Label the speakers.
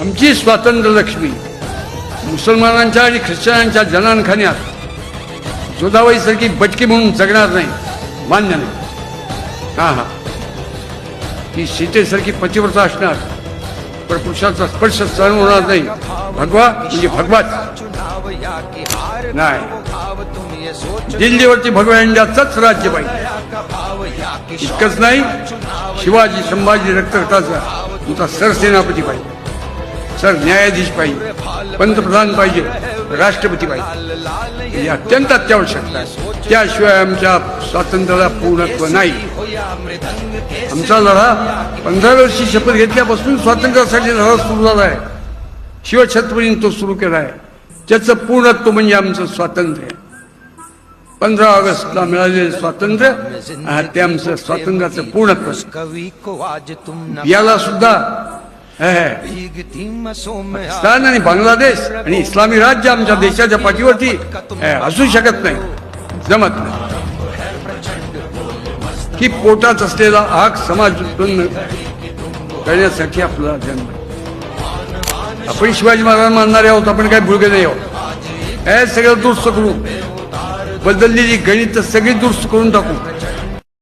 Speaker 1: आमची स्वातंत्र्य लक्ष्मी मुसलमानांच्या आणि ख्रिश्चनांच्या जनानखान्यात जोधाबाईसारखी बटकी म्हणून जगणार नाही मान्य नाही. हा हा. ती सीतेसारखी पतिव्रता असणार पण पुरुषाचा स्पर्श सहन होणार नाही. भगवा म्हणजे भगवाच. नाही. दिल्लीवरती भगवा इंडियाचंच राज्य पाहिजे. इतकंच नाही शिवाजी संभाजी रक्तरक्ताचा तुमचा सरसेनापती पाहिजे. सर न्यायाधीश पाहिजे पंतप्रधान पाहिजे राष्ट्रपती पाहिजे. ही अत्यंत अत्यावश्यकता आहे. त्याशिवाय आमच्या स्वातंत्र्याला पूर्णत्व नाही. आमचा लढा पंधरा वर्षी शपथ घेतल्यापासून स्वातंत्र्यासाठी लढा सुरू झाला आहे. शिवछत्रपतींनी तो सुरू केला आहे. त्याचं पूर्णत्व म्हणजे आमचं स्वातंत्र्य. पंधरा ऑगस्टला मिळालेलं स्वातंत्र्य हा, ते आमचं स्वातंत्र्याचं पूर्णत्व याला सुद्धा पाकिस्तान आणि बांगलादेश आणि इस्लामी राज्य आमच्या देशाच्या पाठीवरती असू शकत नाही जमत नाही की पोटात असलेला आग समाज उत्पन्न करण्यासाठी आपला जन्म आपण शिवाजी महाराज मानणारे आहोत आपण काय भुळगे नाही आहोत हे सगळं दुरुस्त करू बदललेली गणित सगळी दुरुस्त करून टाकू